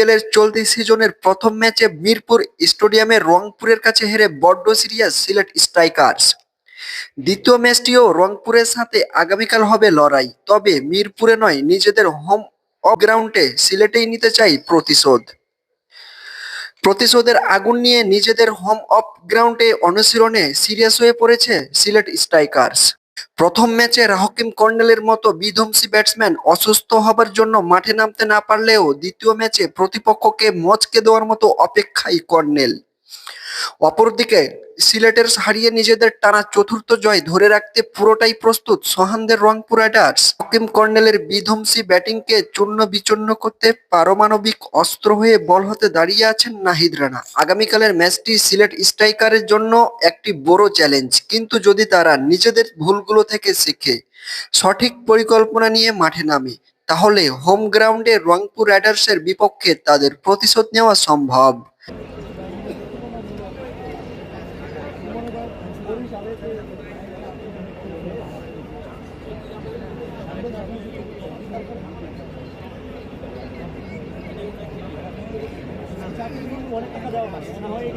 এর চলতি সিজনের প্রথম ম্যাচে মিরপুর স্টেডিয়ামে রংপুরের কাছে হেরে বড্ড সিরিয়াস সিলেট স্ট্রাইকার্স। দ্বিতীয় ম্যাচটিও রংপুরের সাথে আগামীকাল হবে লড়াই, তবে মিরপুরে নয়, নিজেদের হোম অফ গ্রাউন্ডে সিলেটেই নিতে চাই প্রতিশোধ। প্রতিশোধের আগুন নিয়ে নিজেদের হোম অফ গ্রাউন্ডে অনুশীলনে সিরিয়াস হয়ে পড়েছে সিলেট স্ট্রাইকার্স। প্রথম ম্যাচে রাহকিম কর্নেলের মতো বিধ্বংসী ব্যাটসম্যান অসুস্থ হবার জন্য মাঠে নামতে না পারলেও দ্বিতীয় ম্যাচে প্রতিপক্ষকে মচকে দেওয়ার মতো অপেক্ষায় কর্নেল। অপরদিকে সিলেটের হারিয়ে নিজেদের টানা চতুর্থ জয় ধরে রাখতে পুরোটাই প্রস্তুত সোহানদের রংপুর রাইডার্স। হকিম কর্নেলের বিধ্বংসী ব্যাটিংকে চূর্ণ বিচূর্ণ করতে পারমাণবিক অস্ত্র হয়ে বল হতে দাঁড়িয়ে আছেন নাহিদ রানা। আগামীকালের ম্যাচটি সিলেট স্ট্রাইকারের জন্য একটি বড় চ্যালেঞ্জ। কিন্তু যদি তারা নিজেদের ভুলগুলো থেকে শিখে সঠিক পরিকল্পনা নিয়ে মাঠে নামে, তাহলে হোম গ্রাউন্ডে রংপুর রাইডার্সের বিপক্ষে তাদের প্রতিশোধ নেওয়া সম্ভব। অনেক টাকা দেওয়া হয়